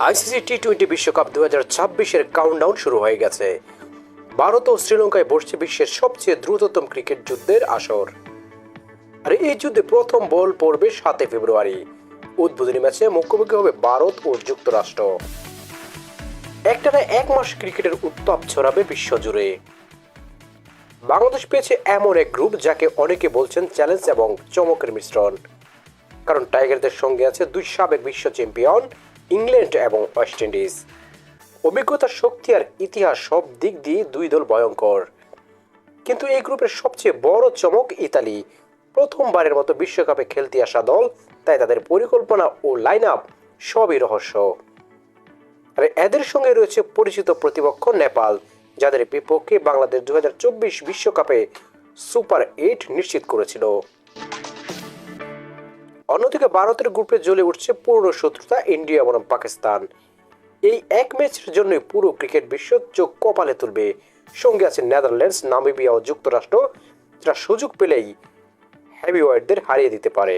ICC T twenty বিশ্বকাপ দু হাজার ছাব্বিশের কাউন্টডাউন শুরু হয়ে গেছে। ভারত ও শ্রীলঙ্কায় বসছে বিশ্বের সবচেয়ে দ্রুততম ক্রিকেট যুদ্ধের আসর। আর এই যুদ্ধে প্রথম বল পড়বে সাতই ফেব্রুয়ারি। উদ্বোধনী ম্যাচে মুখোমুখি হবে ভারত ও যুক্তরাষ্ট্র। একটানা এক মাস ক্রিকেটের উত্তাপ ছড়াবে বিশ্বজুড়ে। বাংলাদেশ পেয়েছে এমন এক গ্রুপ যাকে অনেকে বলছেন চ্যালেঞ্জ এবং চমকের মিশ্রণ। কারণ টাইগারদের সঙ্গে আছে দুই সাবেক বিশ্ব চ্যাম্পিয়ন ইংল্যান্ড এবং ওয়েস্ট ইন্ডিজ। অভিজ্ঞতা শক্তি আর ইতিহাস সব দিক দিয়ে দুই দল ভয়ঙ্কর। কিন্তু এই গ্রুপের সবচেয়ে বড় চমক ইতালি। প্রথমবারের মতো বিশ্বকাপে খেলতে আসা দল, তাই তাদের পরিকল্পনা ও লাইন আপ সবই রহস্য। আর এদের সঙ্গে রয়েছে পরিচিত প্রতিপক্ষ নেপাল, যাদের বিপক্ষে বাংলাদেশ দু বিশ্বকাপে সুপার এইট নিশ্চিত করেছিল। অন্যদিকে ভারতের গ্রুপে জ্বলে উঠছে পুরনো শত্রুতা ইন্ডিয়া বনাম পাকিস্তান। এই এক ম্যাচের জন্যই পুরো ক্রিকেট বিশ্ব চোখ কপালে তুলবে। সঙ্গে আছে নেদারল্যান্ডস, নামিবিয়া ও যুক্তরাষ্ট্র। যারা সুযোগ পেলেই হ্যাভিওয়েটদের হারিয়ে দিতে পারে।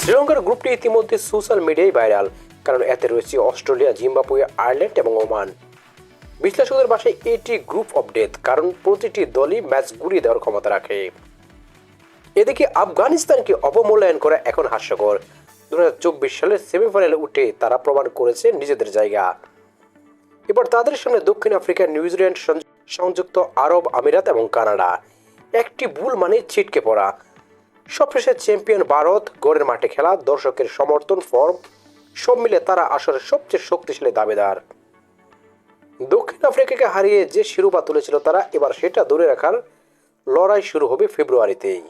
শ্রীলঙ্কার গ্রুপটি ইতিমধ্যে সোশ্যাল মিডিয়ায় ভাইরাল, কারণ এতে রয়েছে অস্ট্রেলিয়া, জিম্বাবুয়ে, আয়ারল্যান্ড এবং ওমান। বিশ্লেষকদের ভাষায় এটি গ্রুপ অফ ডেথ কারণ প্রতিটি দলই ম্যাচ ঘুরিয়ে দেওয়ার ক্ষমতা রাখে। এদিকে আফগানিস্তানকে অবমূল্যায়ন করা এখন হাস্যকর। দু চব্বিশ সালের সেমিফাইনালে উঠে তারা প্রমাণ করেছে নিজেদের জায়গা। এবার তাদের সামনে দক্ষিণ আফ্রিকা নিউজিল্যান্ড সংযুক্ত আরব আমিরাত এবং কানাডা। একটি ভুল মানে ছিটকে পড়া। সবশেষে চ্যাম্পিয়ন ভারত গড়ের মাঠে খেলা, দর্শকের সমর্থন, ফর্ম সব মিলে তারা আসলে সবচেয়ে শক্তিশালী দাবিদার। দক্ষিণ আফ্রিকাকে হারিয়ে যে শিরোপা তুলেছিল তারা, এবার সেটা ধরে রাখার লড়াই শুরু হবে ফেব্রুয়ারিতেই।